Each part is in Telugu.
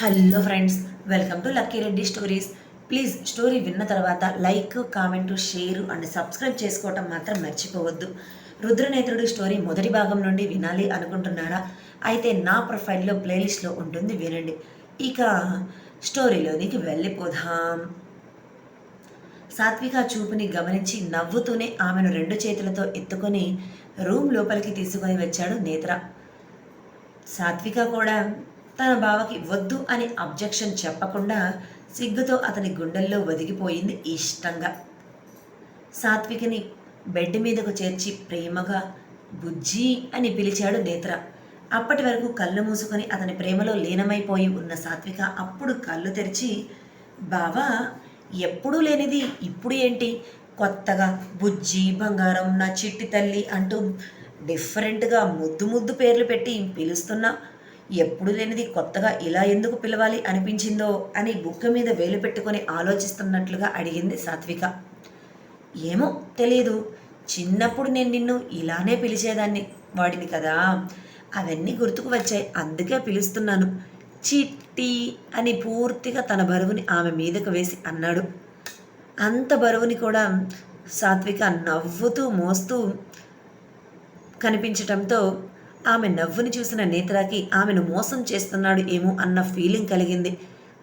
Hello friends welcome to Lucky Reddy stories. Please story విన్న తర్వాత like comment share and subscribe చేసుకోవటం మాత్రం మర్చిపోవద్దు. రుద్రనేత్రుడు స్టోరీ మొదటి భాగం నుండి వినాలి అనుకుంటున్నారా? అయితే నా ప్రొఫైల్లో ప్లేలిస్ట్లో ఉంటుంది వినండి. ఇక స్టోరీలోనికి వెళ్ళిపోదాం. సాత్విక చూపుని గమనించి నవ్వుతూనే ఆమెను రెండు చేతులతో ఎత్తుకొని రూమ్ లోపలికి తీసుకొని వచ్చాడు నేత్ర. సాత్విక కూడా తన బావకి వద్దు అని అబ్జెక్షన్ చెప్పకుండా సిగ్గుతో అతని గుండెల్లో ఒదిగిపోయింది ఇష్టంగా. సాత్వికని బెడ్ మీదకు చేర్చి ప్రేమగా బుజ్జి అని పిలిచాడు నేత్ర. అప్పటి వరకు కళ్ళు మూసుకొని అతని ప్రేమలో లీనమైపోయి ఉన్న సాత్విక అప్పుడు కళ్ళు తెరిచి బావా ఎప్పుడూ లేనిది ఇప్పుడు ఏంటి? కొత్తగా బుజ్జి బంగారం నా చిట్టి తల్లి అంటూ డిఫరెంట్గా ముద్దు ముద్దు పేర్లు పెట్టి పిలుస్తున్నా. ఎప్పుడు లేనిది కొత్తగా ఇలా ఎందుకు పిలవాలి అనిపించిందో అని బుక్క మీద వేలు పెట్టుకొని ఆలోచిస్తున్నట్లుగా అడిగింది సాత్విక. ఏమో తెలియదు చిన్నప్పుడు నేను నిన్ను ఇలానే పిలిచేదాన్ని వాడిని కదా. అవన్నీ గుర్తుకు వచ్చాయి. అందుకే పిలుస్తున్నాను. చిట్టి అని పూర్తిగా తన బరువుని ఆమె మీదకు వేసి అన్నాడు. అంత బరువుని కూడా సాత్విక నవ్వుతూ మోస్తూ కనిపించటంతో ఆమె నవ్వుని చూసిన నేత్రాకి ఆమెను మోసం చేస్తున్నాడు ఏమో అన్న ఫీలింగ్ కలిగింది.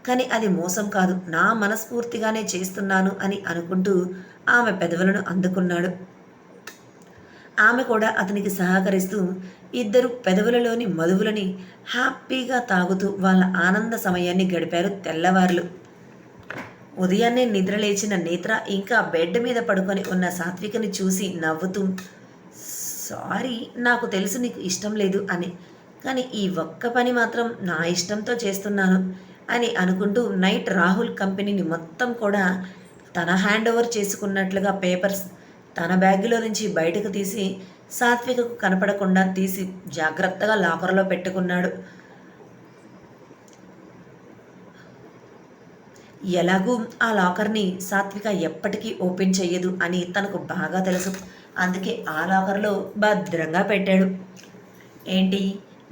కానీ అది మోసం కాదు. నా మనస్ఫూర్తిగానే చేస్తున్నాను అని అనుకుంటూ ఆమె పెదవులను అందుకున్నాడు. ఆమె కూడా అతనికి సహకరిస్తూ ఇద్దరు పెదవులలోని మధువులని హ్యాపీగా తాగుతూ వాళ్ళ ఆనంద సమయాన్ని గడిపారు తెల్లవారులు. ఉదయాన్నే నిద్రలేచిన నేత్ర ఇంకా బెడ్ మీద పడుకొని ఉన్న సాత్వికని చూసి నవ్వుతూ సారీ నాకు తెలుసు నీకు ఇష్టం లేదు అని. కానీ ఈ ఒక్క పని మాత్రం నా ఇష్టంతో చేస్తున్నాను అని అనుకుంటూ నైట్ రాహుల్ కంపెనీని మొత్తం కూడా తన హ్యాండ్ ఓవర్ చేసుకున్నట్లుగా పేపర్స్ తన బ్యాగ్లో నుంచి బయటకు తీసి సాత్వికకు కనపడకుండా తీసి జాగ్రత్తగా లాకర్లో పెట్టుకున్నాడు. ఎలాగూ ఆ లాకర్ని సాత్విక ఎప్పటికీ ఓపెన్ చేయదు అని తనకు బాగా తెలుసు. అందుకే ఆ లాకర్లో భద్రంగా పెట్టాడు. ఏంటి?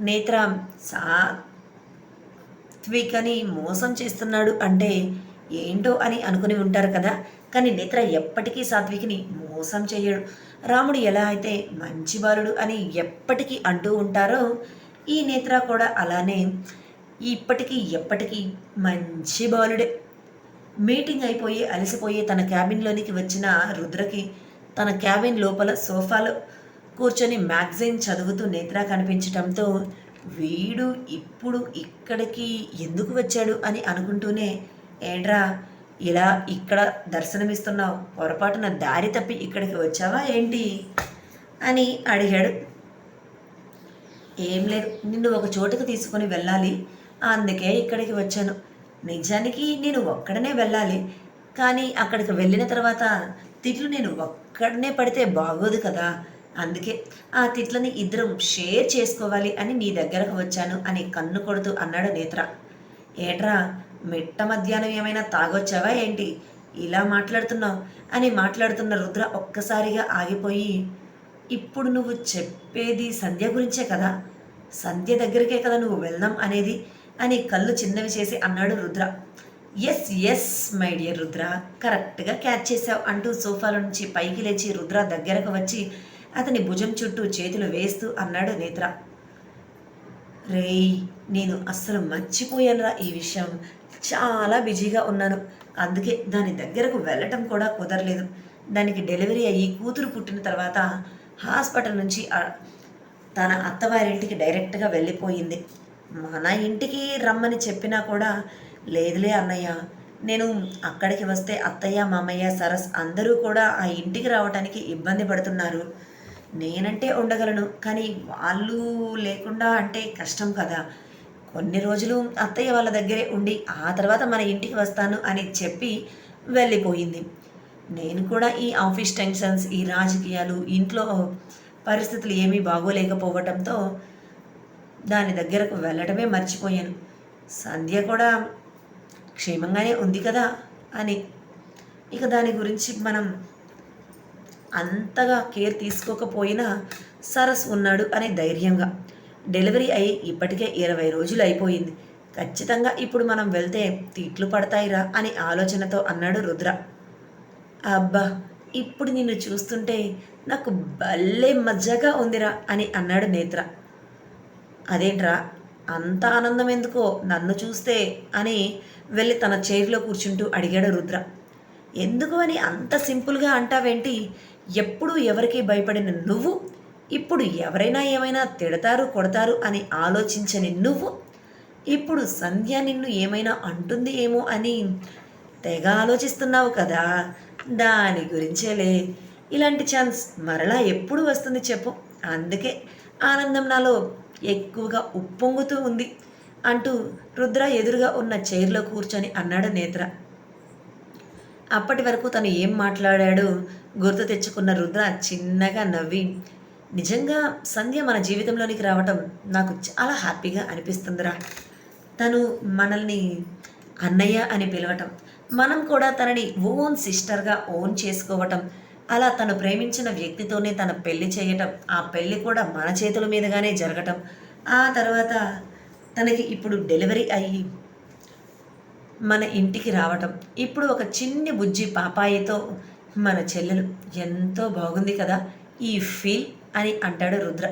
నేత్ర సాత్వికని మోసం చేస్తున్నాడు అంటే ఏంటో అని అనుకుని ఉంటారు కదా. కానీ నేత్ర ఎప్పటికీ సాత్వికిని మోసం చేయడు. రాముడు ఎలా అయితే మంచి బాలుడు అని ఎప్పటికీ అంటూ ఉంటారో ఈ నేత్ర కూడా అలానే ఇప్పటికీ ఎప్పటికీ మంచి బాలుడే. మీటింగ్ అయిపోయి అలసిపోయి తన క్యాబిన్లోనికి వచ్చిన రుద్రకి తన క్యాబిన్ లోపల సోఫాలో కూర్చొని మ్యాగజైన్ చదువుతూ నేత్ర కనిపించటంతో వీడు ఇప్పుడు ఇక్కడికి ఎందుకు వచ్చాడు? అని అనుకుంటూనే ఏంట్రా ఇలా ఇక్కడ దర్శనమిస్తున్నావు? పొరపాటున దారి తప్పి ఇక్కడికి వచ్చావా ఏంటి? అని అడిగాడు. ఏం లేదు నిన్ను ఒక చోటుకు తీసుకొని వెళ్ళాలి. అందుకే ఇక్కడికి వచ్చాను. నిజానికి నేను ఒక్కడనే వెళ్ళాలి. కానీ అక్కడికి వెళ్ళిన తర్వాత తిట్లు నేను ఒక్కడనే పడితే బాగోదు కదా. అందుకే ఆ తిట్లని ఇద్దరం షేర్ చేసుకోవాలి అని నీ దగ్గరకు వచ్చాను అని కన్ను కొడుతూ అన్నాడు నేత్ర. ఏట్రా మిట్ట మధ్యాహ్నం ఏమైనా తాగొచ్చావా ఏంటి? ఇలా మాట్లాడుతున్నావు అని మాట్లాడుతున్న రుద్ర ఒక్కసారిగా ఆగిపోయి ఇప్పుడు నువ్వు చెప్పేది సంధ్య గురించే కదా. సంధ్య దగ్గరికే కదా నువ్వు వెళ్దాం అనేది అని కళ్ళు చిన్నవి చేసి అన్నాడు Rudra. Yes yes my dear Rudra కరెక్ట్గా క్యాచ్ చేసావు అంటూ సోఫాల నుంచి పైకి లేచి రుద్ర దగ్గరకు వచ్చి అతని భుజం చుట్టూ చేతులు వేస్తూ అన్నాడు నేత్ర. రేయ్ నేను అస్సలు మర్చిపోయానురా ఈ విషయం. చాలా బిజీగా ఉన్నాను. అందుకే దాని దగ్గరకు వెళ్ళటం కూడా కుదరలేదు. దానికి డెలివరీ అయ్యి కూతురు పుట్టిన తర్వాత హాస్పిటల్ నుంచి తన అత్తవారింటికి డైరెక్ట్గా వెళ్ళిపోయింది. మన ఇంటికి రమ్మని చెప్పినా కూడా లేదులే అన్నయ్య. నేను అక్కడికి వస్తే అత్తయ్య మామయ్య సరస్ అందరూ కూడా ఆ ఇంటికి రావడానికి ఇబ్బంది పడుతున్నారు. నేనంటే ఉండగలను కానీ వాళ్ళు లేకుండా అంటే కష్టం కదా. కొన్ని రోజులు అత్తయ్య వాళ్ళ దగ్గరే ఉండి ఆ తర్వాత మన ఇంటికి వస్తాను అని చెప్పి వెళ్ళిపోయింది. నేను కూడా ఈ ఆఫీస్ టెన్షన్స్ ఈ రాజకీయాలు ఇంట్లో పరిస్థితులు ఏమీ బాగోలేకపోవటంతో దాని దగ్గరకు వెళ్ళటమే మర్చిపోయాను. సంధ్య కూడా క్షేమంగానే ఉంది కదా అని. ఇక దాని గురించి మనం అంతగా కేర్ తీసుకోకపోయినా సరస్ ఉన్నాడు అనే ధైర్యంగా. డెలివరీ అయి ఇప్పటికే ఇరవై రోజులు అయిపోయింది. ఖచ్చితంగా ఇప్పుడు మనం వెళ్తే తిట్లు పడతాయిరా అని ఆలోచనతో అన్నాడు రుద్ర. అబ్బా ఇప్పుడు నిన్ను చూస్తుంటే నాకు భలే మజ్జగా ఉందిరా అని అన్నాడు నేత్ర. అదేంట్రా అంత ఆనందం ఎందుకో నన్ను చూస్తే అని వెళ్ళి తన చైర్లో కూర్చుంటూ అడిగాడు రుద్ర. ఎందుకు అని అంత సింపుల్గా అంటావేంటి? ఎప్పుడూ ఎవరికి భయపడిన నువ్వు? ఇప్పుడు ఎవరైనా ఏమైనా తిడతారు కొడతారు అని ఆలోచించని నువ్వు? ఇప్పుడు సంధ్య నిన్ను ఏమైనా అంటుంది ఏమో అని తెగ ఆలోచిస్తున్నావు కదా. దాని గురించేలే. ఇలాంటి ఛాన్స్ మరలా ఎప్పుడు వస్తుంది చెప్పు. అందుకే ఆనందం నాలో ఎక్కువగా ఉప్పొంగుతూ ఉంది అంటూ రుద్ర ఎదురుగా ఉన్న చైర్లో కూర్చొని అన్నాడు నేత్ర. అప్పటి వరకు తను ఏం మాట్లాడాడో గుర్తు తెచ్చుకున్న రుద్ర చిన్నగా నవ్వి నిజంగా సంధ్య మన జీవితంలోనికి రావటం నాకు చాలా హ్యాపీగా అనిపిస్తుందిరా. తను మనల్ని అన్నయ్య అని పిలవటం మనం కూడా తనని ఓన్ సిస్టర్గా ఓన్ చేసుకోవటం అలా తను ప్రేమించిన వ్యక్తితోనే తన పెళ్ళి చేయటం ఆ పెళ్ళి కూడా మన చేతుల మీదుగానే జరగటం. ఆ తర్వాత తనకి ఇప్పుడు డెలివరీ అయ్యి మన ఇంటికి రావటం. ఇప్పుడు ఒక చిన్ని బుజ్జి పాపాయితో మన చెల్లెలు ఎంతో బాగుంది కదా ఈ ఫీల్ అని అంటాడు రుద్ర.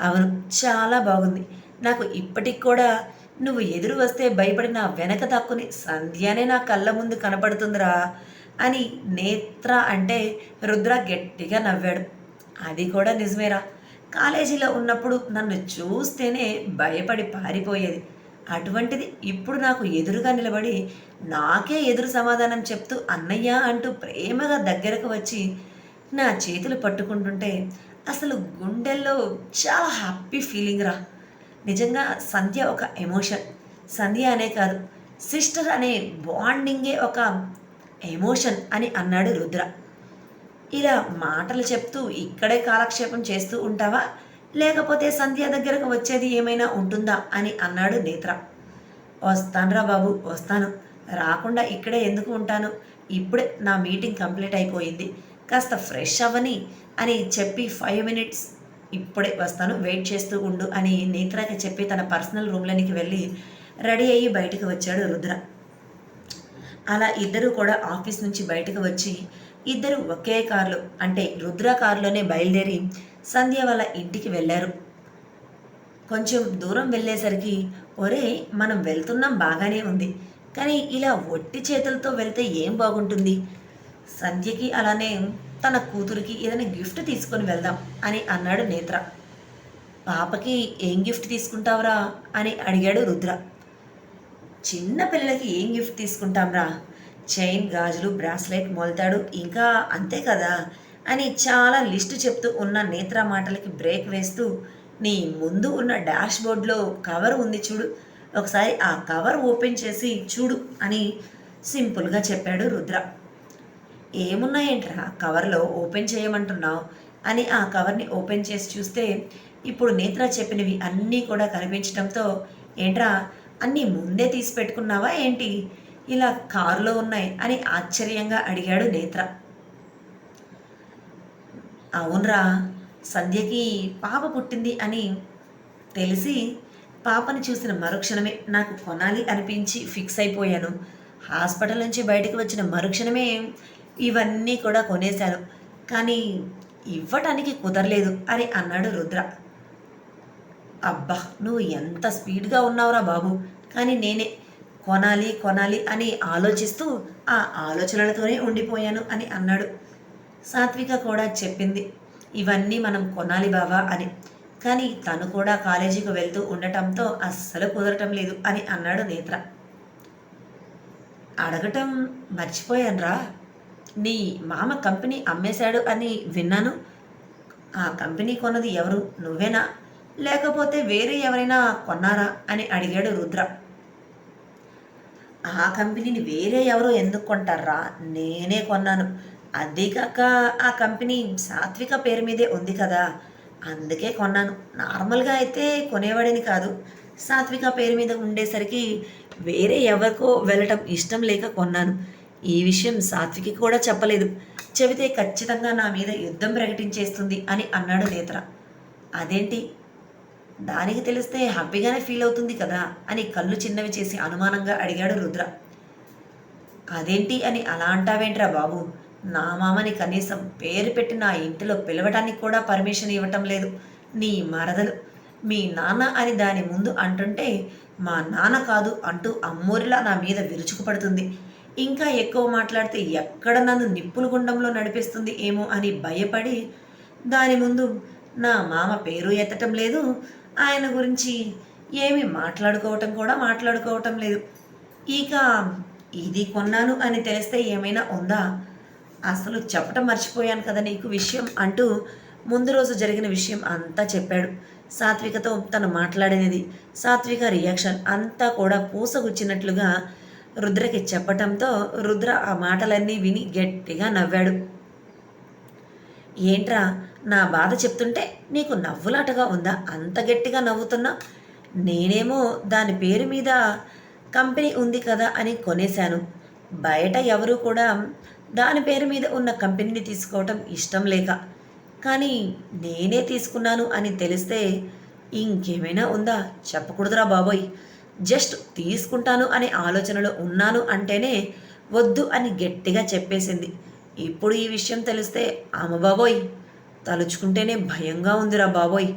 అవును చాలా బాగుంది. నాకు ఇప్పటికి కూడా నువ్వు ఎదురు వస్తే భయపడి నా వెనక తక్కుని సంధ్యనే నా కళ్ళ ముందు కనపడుతుందిరా. అని నేత్ర అంటే రుద్ర గట్టిగా నవ్వాడు. అది కూడా నిజమేరా. కాలేజీలో ఉన్నప్పుడు నన్ను చూస్తేనే భయపడి పారిపోయేది. అటువంటిది ఇప్పుడు నాకు ఎదురుగా నిలబడి నాకే ఎదురు సమాధానం చెప్తూ అన్నయ్య అంటూ ప్రేమగా దగ్గరకు వచ్చి నా చేతులు పట్టుకుంటుంటే అసలు గుండెల్లో చాలా హ్యాపీ ఫీలింగ్ రా. నిజంగా సంధ్య ఒక ఎమోషన్ సంధ్య అనే కాదు సిస్టర్ అనే బాండింగే ఒక ఎమోషన్ అని అన్నాడు రుద్ర. ఇలా మాటలు చెప్తూ ఇక్కడే కాలక్షేపం చేస్తూ ఉంటావా? లేకపోతే సంధ్య దగ్గరకు వచ్చేది ఏమైనా ఉంటుందా అని అన్నాడు నేత్ర. వస్తానురా బాబు వస్తాను. రాకుండా ఇక్కడే ఎందుకు ఉంటాను? ఇప్పుడే నా మీటింగ్ కంప్లీట్ అయిపోయింది. కాస్త ఫ్రెష్ అవ్వని అని చెప్పి ఫైవ్ మినిట్స్ ఇప్పుడే వస్తాను వెయిట్ చేస్తూ ఉండు అని నేత్రకి చెప్పి తన పర్సనల్ రూమ్లోనికి వెళ్ళి రెడీ అయ్యి బయటకు వచ్చాడు రుద్ర. అలా ఇద్దరు కూడా ఆఫీస్ నుంచి బయటకు వచ్చి ఇద్దరు ఒకే కారులో అంటే రుద్ర కారులోనే బయలుదేరి సంధ్య వాళ్ళ ఇంటికి వెళ్ళారు. కొంచెం దూరం వెళ్ళేసరికి ఒరే మనం వెళ్తున్నాం బాగానే ఉంది. కానీ ఇలా ఒట్టి చేతులతో వెళ్తే ఏం బాగుంటుంది? సంధ్యకి అలానే తన కూతురికి ఏదైనా గిఫ్ట్ తీసుకొని వెళ్దాం అని అన్నాడు నేత్ర. పాపకి ఏం గిఫ్ట్ తీసుకుంటావురా? అని అడిగాడు రుద్ర. చిన్న పిల్లలకి ఏం గిఫ్ట్ తీసుకుంటాంరా? చైన్ గాజులు బ్రాస్లెట్ మొలతాడు ఇంకా అంతే కదా? అని చాలా లిస్టు చెప్తూ ఉన్న నేత్ర మాటలకి బ్రేక్ వేస్తూ నీ ముందు ఉన్న డాష్ బోర్డ్లో కవర్ ఉంది చూడు. ఒకసారి ఆ కవర్ ఓపెన్ చేసి చూడు అని సింపుల్గా చెప్పాడు రుద్ర. ఏమున్నాయేంట్రా? కవర్లో ఓపెన్ చేయమంటున్నావు? అని ఆ కవర్ని ఓపెన్ చేసి చూస్తే ఇప్పుడు నేత్ర చెప్పినవి అన్నీ కూడా కనిపించడంతో ఏంట్రా? అన్నీ ముందే తీసి పెట్టుకున్నావా ఏంటి? ఇలా కారులో ఉన్నాయి అని ఆశ్చర్యంగా అడిగాడు నేత్ర. అవునరా సంధ్యకి పాప పుట్టింది అని తెలిసి పాపని చూసిన మరుక్షణమే నాకు కొనాలి అనిపించి ఫిక్స్ అయిపోయాను. హాస్పిటల్ నుంచి బయటకు వచ్చిన మరుక్షణమే ఇవన్నీ కూడా కొనేశాను. కానీ ఇవ్వటానికి కుదరలేదు అని అన్నాడు రుద్ర. అబ్బా నువ్వు ఎంత స్పీడ్గా ఉన్నావురా బాబు. కానీ నేనే కొనాలి కొనాలి అని ఆలోచిస్తూ ఆ ఆలోచనలతోనే ఉండిపోయాను అని అన్నాడు. సాత్విక కూడా చెప్పింది ఇవన్నీ మనం కొనాలి బావా అని. కానీ తను కూడా కాలేజీకి వెళ్తూ ఉండటంతో అస్సలు కుదరటం లేదు అని అన్నాడు నేత్ర. అడగటం మర్చిపోయానురా. నీ మామ కంపెనీ అమ్మేశాడు అని విన్నాను. ఆ కంపెనీ కొన్నది ఎవరు? నువ్వేనా? లేకపోతే వేరే ఎవరైనా కొన్నారా? అని అడిగాడు రుద్ర. ఆ కంపెనీని వేరే ఎవరో ఎందుకు కొంటారా? నేనే కొన్నాను. అదే కాక ఆ కంపెనీ సాత్విక పేరు మీదే ఉంది కదా. అందుకే కొన్నాను. నార్మల్గా అయితే కొనేవాడిని కాదు. సాత్విక పేరు మీద ఉండేసరికి వేరే ఎవరికో వెళ్ళటం ఇష్టం లేక కొన్నాను. ఈ విషయం సాత్వికి కూడా చెప్పలేదు. చెబితే ఖచ్చితంగా నా మీద యుద్ధం ప్రకటించేస్తుంది అని అన్నాడు నేత్ర. అదేంటి? దానికి తెలిస్తే హ్యాపీగానే ఫీల్ అవుతుంది కదా అని కళ్ళు చిన్నవి చేసి అనుమానంగా అడిగాడు రుద్ర. అదేంటి అని అలా అంటావేంట్రా బాబు? నా మామని కనీసం పేరు పెట్టి నా ఇంటిలో పిలవటానికి కూడా పర్మిషన్ ఇవ్వటం లేదు. నీ మరదలు. మీ నాన్న అని దాని ముందు అంటుంటే మా నాన్న కాదు అంటూ అమ్మోరిలా నా మీద విరుచుకుపడుతుంది. ఇంకా ఎక్కువ మాట్లాడితే ఎక్కడ నన్ను నిప్పుల గుండంలో నడిపిస్తుంది ఏమో అని భయపడి దాని ముందు నా మామ పేరు ఎత్తటం లేదు ఆయన గురించి ఏమి మాట్లాడుకోవటం కూడా మాట్లాడుకోవటం లేదు. ఇక ఇది కొన్నాను అని తెలిస్తే ఏమైనా ఉందా? అసలు చెప్పటం మర్చిపోయాను కదా నీకు విషయం అంటూ ముందు రోజు జరిగిన విషయం అంతా చెప్పాడు. సాత్వికతో తను మాట్లాడినది. సాత్విక రియాక్షన్ అంతా కూడా పూసగుచ్చినట్లుగా రుద్రకి చెప్పటంతో రుద్ర ఆ మాటలన్నీ విని గట్టిగా నవ్వాడు. ఏంట్రా నా బాధ చెప్తుంటే నీకు నవ్వులాటగా ఉందా? అంత గట్టిగా నవ్వుతున్నా? నేనేమో దాని పేరు మీద కంపెనీ ఉంది కదా అని కొనేశాను. బయట ఎవరూ కూడా దాని పేరు మీద ఉన్న కంపెనీని తీసుకోవటం ఇష్టం లేక. కానీ నేనే తీసుకున్నాను అని తెలిస్తే ఇంకేమైనా ఉందా? చెప్పకూడదురా బాబోయ్. జస్ట్ తీసుకుంటాను అనే ఆలోచనలో ఉన్నాను అంటేనే వద్దు అని గట్టిగా చెప్పేసింది. ఇప్పుడు ఈ విషయం తెలిస్తే అమ్మ బాబోయ్ తలుచుకుంటేనే భయంగా ఉందిరా బాబోయ్.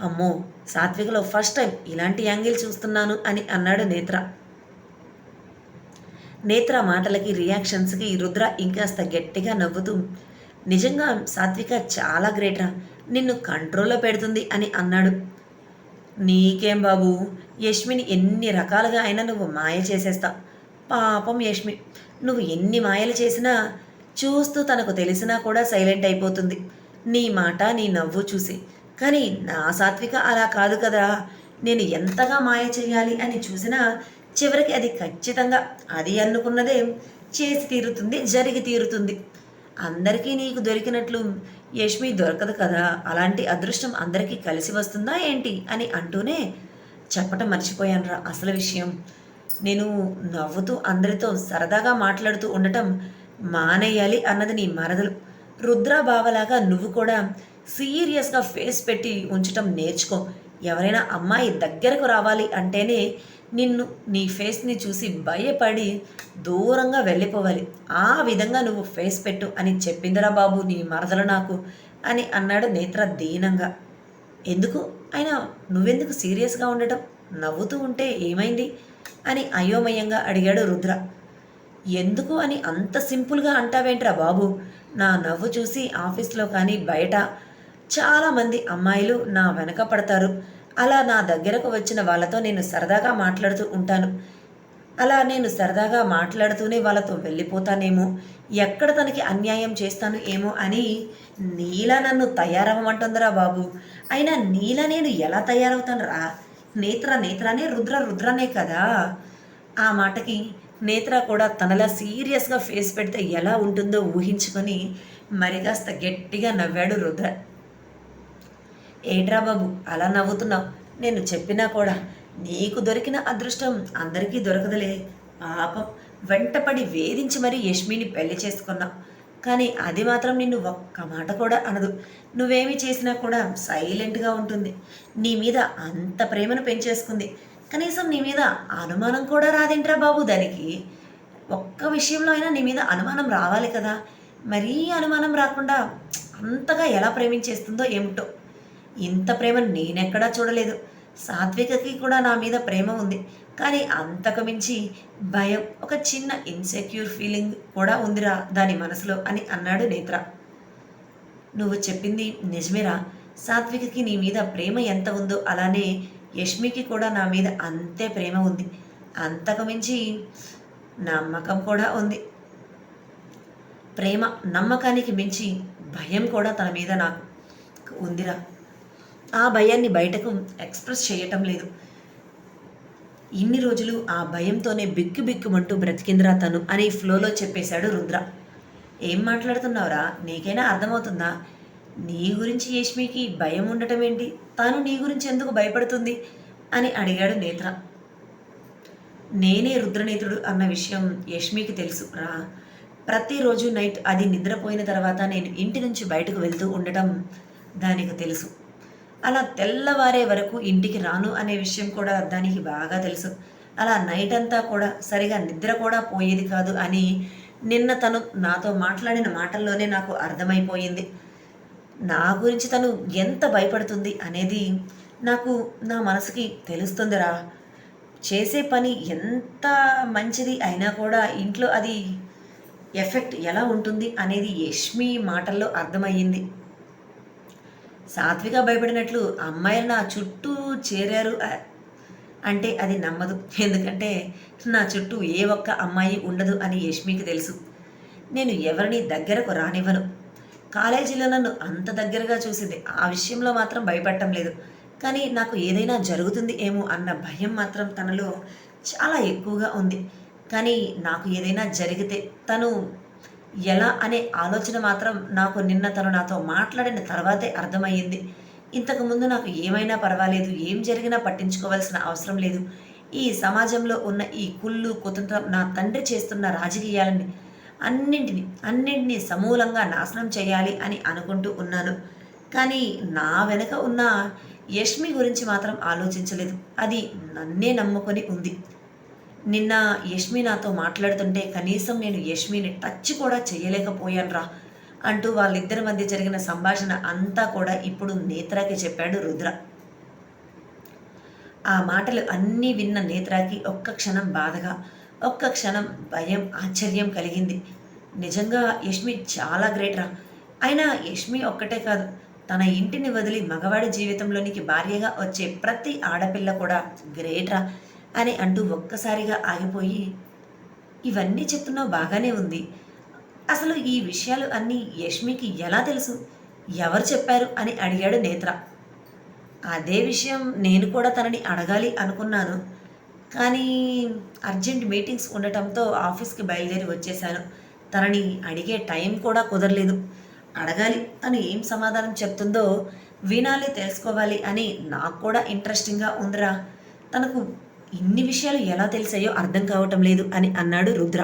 అమ్మో సాత్వికలో ఫస్ట్ టైం ఇలాంటి యాంగిల్ చూస్తున్నాను అని అన్నాడు నేత్ర. నేత్ర మాటలకి రియాక్షన్స్కి రుద్ర ఇంకాస్త గట్టిగా నవ్వుతూ నిజంగా సాత్విక చాలా గ్రేట్రా నిన్ను కంట్రోల్లో పెడుతుంది అని అన్నాడు. నీకేం బాబు యష్మిని ఎన్ని రకాలుగా అయినా నువ్వు మాయ చేసేస్తావు పాపం యష్మి నువ్వు ఎన్ని మాయలు చేసినా చూస్తూ తనకు తెలిసినా కూడా సైలెంట్ అయిపోతుంది. నీ మాట నీ నవ్వు చూసి. కానీ నా సాత్విక అలా కాదు కదా నేను ఎంతగా మాయ చేయాలి అని చూసినా చివరికి అది ఖచ్చితంగా అది అనుకున్నదే చేసి తీరుతుంది జరిగి తీరుతుంది. అందరికీ నీకు దొరికినట్లు యష్మి దొరకదు కదా. అలాంటి అదృష్టం అందరికీ కలిసి వస్తుందా ఏంటి అని అంటూనే చెప్పటం మర్చిపోయానురా అసలు విషయం. నేను నవ్వుతూ అందరితో సరదాగా మాట్లాడుతూ ఉండటం మానేయాలి అన్నది నీ మరదలు. రుద్రాబావలాగా నువ్వు కూడా సీరియస్గా ఫేస్ పెట్టి ఉంచటం నేర్చుకో. ఎవరైనా అమ్మాయి దగ్గరకు రావాలి అంటేనే నిన్ను నీ ఫేస్ని చూసి భయపడి దూరంగా వెళ్ళిపోవాలి. ఆ విధంగా నువ్వు ఫేస్ పెట్టు అని చెప్పిందిరా బాబు నీ మరదలు నాకు అని అన్నాడు నేత్ర దీనంగా. ఎందుకు? అయినా నువ్వెందుకు సీరియస్గా ఉండటం? నవ్వుతూ ఉంటే ఏమైంది? అని అయోమయంగా అడిగాడు రుద్ర. ఎందుకు అని అంత సింపుల్గా అంటావేంట్రా బాబు? నా నవ్వు చూసి ఆఫీస్లో కానీ బయట చాలామంది అమ్మాయిలు నా వెనక పడతారు. అలా నా దగ్గరకు వచ్చిన వాళ్ళతో నేను సరదాగా మాట్లాడుతూ ఉంటాను. అలా నేను సరదాగా మాట్లాడుతూనే వాళ్ళతో వెళ్ళిపోతానేమో. ఎక్కడ తనకి అన్యాయం చేస్తాను ఏమో అని నీలా నన్ను తయారవ్వమంటుందిరా బాబు. అయినా నీలా నేను ఎలా తయారవుతాను రా నేత్ర నేత్రనే రుద్ర రుద్రనే కదా? ఆ మాటకి నేత్ర కూడా తనలా సీరియస్గా ఫేస్ పెడితే ఎలా ఉంటుందో ఊహించుకొని మరి కాస్త గట్టిగా నవ్వాడు రుద్ర. ఏట్రా బాబు అలా నవ్వుతున్నావు? నేను చెప్పినా కూడా నీకు దొరికిన అదృష్టం అందరికీ దొరకదులే. పాపం వెంటపడి వేధించి మరీ యష్మిని పెళ్ళి చేసుకున్నావు. కానీ అది మాత్రం నిన్ను ఒక్క మాట కూడా అనదు. నువ్వేమి చేసినా కూడా సైలెంట్గా ఉంటుంది. నీ మీద అంత ప్రేమను పెంచేసుకుంది. కనీసం నీ మీద అనుమానం కూడా రాదేంట్రా బాబు దానికి? ఒక్క విషయంలో అయినా నీ మీద అనుమానం రావాలి కదా. మరీ అనుమానం రాకుండా అంతగా ఎలా ప్రేమించేస్తుందో ఏమిటో. ఇంత ప్రేమ నేనెక్కడా చూడలేదు. సాత్వికకి కూడా నా మీద ప్రేమ ఉంది. కానీ అంతకు మించి భయం ఒక చిన్న ఇన్సెక్యూర్ ఫీలింగ్ కూడా ఉందిరా దాని మనసులో అని అన్నాడు నేత్ర. నువ్వు చెప్పింది నిజమేరా. సాత్వికకి నీ మీద ప్రేమ ఎంత ఉందో అలానే యష్మికి కూడా నా మీద అంతే ప్రేమ ఉంది. అంతకు మించి నమ్మకం కూడా ఉంది. ప్రేమ నమ్మకానికి మించి భయం కూడా తన మీద నాకు ఉందిరా. ఆ భయాన్ని బయటకు ఎక్స్ప్రెస్ చేయటం లేదు. ఇన్ని రోజులు ఆ భయంతోనే బిక్కు బిక్కుమంటూ బ్రతికిందిరా తను అని ఫ్లోలో చెప్పేశాడు రుద్ర. ఏం మాట్లాడుతున్నావురా? నీకైనా అర్థమవుతుందా? నీ గురించి యష్మికి భయం ఉండటం ఏంటి తాను నీ గురించి ఎందుకు భయపడుతుంది? అని అడిగాడు నేత్ర. నేనే రుద్రనేత్రుడు అన్న విషయం యష్మికి తెలుసు. రా. ప్రతిరోజు నైట్ అది నిద్రపోయిన తర్వాత నేను ఇంటి నుంచి బయటకు వెళ్తూ ఉండటం దానికి తెలుసు. అలా తెల్లవారే వరకు ఇంటికి రాను అనే విషయం కూడా దానికి బాగా తెలుసు. అలా నైట్ అంతా కూడా సరిగా నిద్ర కూడా పోయేది కాదు అని నిన్న తను నాతో మాట్లాడిన మాటల్లోనే నాకు అర్థమైపోయింది. నా గురించి తను ఎంత భయపడుతుంది అనేది నాకు నా మనసుకి తెలుస్తుందిరా. చేసే పని ఎంత మంచిది అయినా కూడా ఇంట్లో అది ఎఫెక్ట్ ఎలా ఉంటుంది అనేది యష్మి మాటల్లో అర్థమయ్యింది. సాత్విక భయపడినట్లు అమ్మాయిలు నా చుట్టూ చేరారు అంటే అది నమ్మదు. ఎందుకంటే నా చుట్టూ ఏ ఒక్క అమ్మాయి ఉండదు అని యష్మికి తెలుసు. నేను ఎవరిని దగ్గరకు రానివ్వను. కాలేజీలో నన్ను అంత దగ్గరగా చూసింది. ఆ విషయంలో మాత్రం భయపడటం లేదు. కానీ నాకు ఏదైనా జరుగుతుంది ఏమో అన్న భయం మాత్రం తనలో చాలా ఎక్కువగా ఉంది. కానీ నాకు ఏదైనా జరిగితే తను ఎలా అనే ఆలోచన మాత్రం నాకు నిన్న తను నాతో మాట్లాడిన తర్వాతే అర్థమయ్యింది. ఇంతకుముందు నాకు ఏమైనా పర్వాలేదు ఏం జరిగినా పట్టించుకోవాల్సిన అవసరం లేదు. ఈ సమాజంలో ఉన్న ఈ కుళ్ళు కుతంత్రం నా తండ్రి చేస్తున్న రాజకీయాలని అన్నింటిని అన్నింటినీ సమూలంగా నాశనం చేయాలి అని అనుకుంటూ ఉన్నాను. కానీ నా వెనుక ఉన్న యష్మి గురించి మాత్రం ఆలోచించలేదు. అది నన్నే నమ్ముకొని ఉంది. నిన్న యష్మి నాతో మాట్లాడుతుంటే కనీసం నేను యష్మిని టచ్ కూడా చేయలేకపోయానురా అంటూ వాళ్ళిద్దరి మధ్య జరిగిన సంభాషణ అంతా కూడా ఇప్పుడు నేత్రాకి చెప్పాడు రుద్ర. ఆ మాటలు అన్నీ విన్న నేత్రాకి ఒక్క క్షణం బాధగా ఒక్క క్షణం భయం ఆశ్చర్యం కలిగింది. నిజంగా యష్మి చాలా గ్రేట్ రా. అయినా యష్మి ఒక్కటే కాదు తన ఇంటిని వదిలి మగవాడి జీవితంలోనికి భార్యగా వచ్చే ప్రతి ఆడపిల్ల కూడా గ్రేట్రా అని అంటూ ఒక్కసారిగా ఆగిపోయి ఇవన్నీ చెప్తున్నావు బాగానే ఉంది. అసలు ఈ విషయాలు అన్నీ యష్మికి ఎలా తెలుసు? ఎవరు చెప్పారు? అని అడిగాడు నేత్ర. అదే విషయం నేను కూడా తనని అడగాలి అనుకున్నాను. కానీ అర్జెంట్ మీటింగ్స్ ఉండటంతో ఆఫీస్కి బయలుదేరి వచ్చేశాను. తనని అడిగే టైం కూడా కుదరలేదు. అడగాలి తను ఏం సమాధానం చెప్తుందో వినాలి తెలుసుకోవాలి అని నాకు కూడా ఇంట్రెస్టింగ్గా ఉందిరా. తనకు ఇన్ని విషయాలు ఎలా తెలిసాయో అర్థం కావటం లేదు అని అన్నాడు రుద్ర.